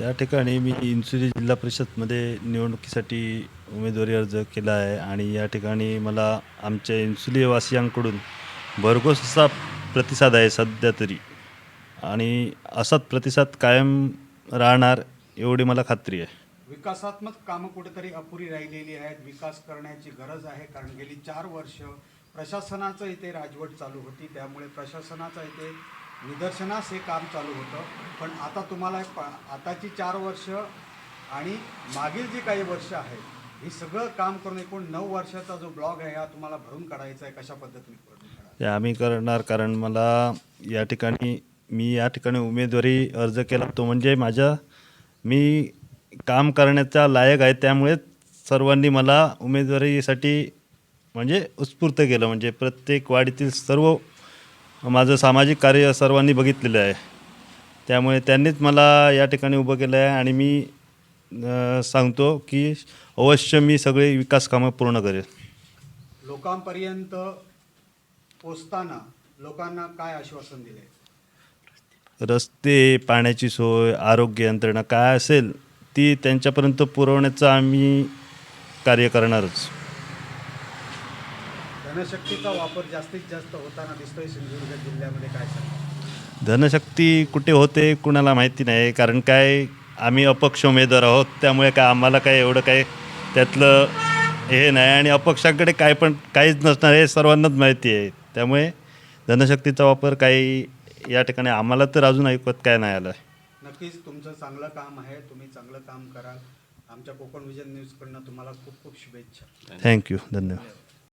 या ठिकाणी मी इन्सुरी जिल्हा परिषदमध्ये निवडणुकीसाठी उमेदवारी अर्ज केला आहे आणि या ठिकाणी मला आमच्या इन्सुलीवासियांकडून भरघोस असा प्रतिसाद आहे सध्या तरी. आणि असाच प्रतिसाद कायम राहणार एवढी मला खात्री आहे. विकासात्मक कामं कुठेतरी अपुरी राहिलेली आहेत. विकास करण्याची गरज आहे कारण गेली चार वर्ष प्रशासनाचं इथे राजवट चालू होती. त्यामुळे प्रशासनाचं इथे निदर्शनास हे काम चालू होतं. पण आता तुम्हाला प- आताची चार वर्ष आणि मागील जी काही वर्ष आहेत ही सगळं काम करून एकूण नऊ वर्षाचा जो ब्लॉग आहे हा तुम्हाला भरून काढायचा आहे कशा पद्धतीने हे आम्ही करणार कारण मला या ठिकाणी मी या ठिकाणी उमेदवारी अर्ज केला. तो म्हणजे माझ्या मी काम करण्याचा लायक आहे त्यामुळे सर्वांनी मला उमेदवारीसाठी म्हणजे उत्स्फूर्त केलं. म्हणजे प्रत्येक वाडीतील सर्व माझं सामाजिक कार्य सर्वांनी बघितलेलं आहे. त्यामुळे त्यांनीच मला या ठिकाणी उभं केलं आहे आणि मी अं, सांगतो की अवश्य मी सगळे विकास कामं पूर्ण करेन लोकांपर्यंत पोचताना लोकांना काय आश्वासन दिले रस्ते पाण्याची सोय आरोग्य यंत्रणा काय असेल ती त्यांच्यापर्यंत पुरवण्याचं आम्ही कार्य करणारच. धनशक्तीचा वापर जास्तीत जास्त होताना दिसतोय सिंधुदुर्ग जिल्ह्यामध्ये काय सांगा धनशक्ती कुठे होते कुणाला माहिती नाही कारण काय आम्ही अपक्ष उमेदवार आहोत त्यामुळे काय आम्हाला काय एवढं काय त्यातलं हे नाही आणि अपक्षाकडे काय पण काहीच नसणार हे सर्वांनाच माहिती आहे. त्यामुळे धनशक्तीचा वापर काही या ठिकाणी आम्हाला तर अजून ऐकत काय नाही आलं. नक्कीच तुमचं चांगलं काम आहे तुम्ही चांगलं काम कराल. आमच्या कोकण विजन न्यूजकडनं तुम्हाला खूप खूप शुभेच्छा. थँक्यू धन्यवाद.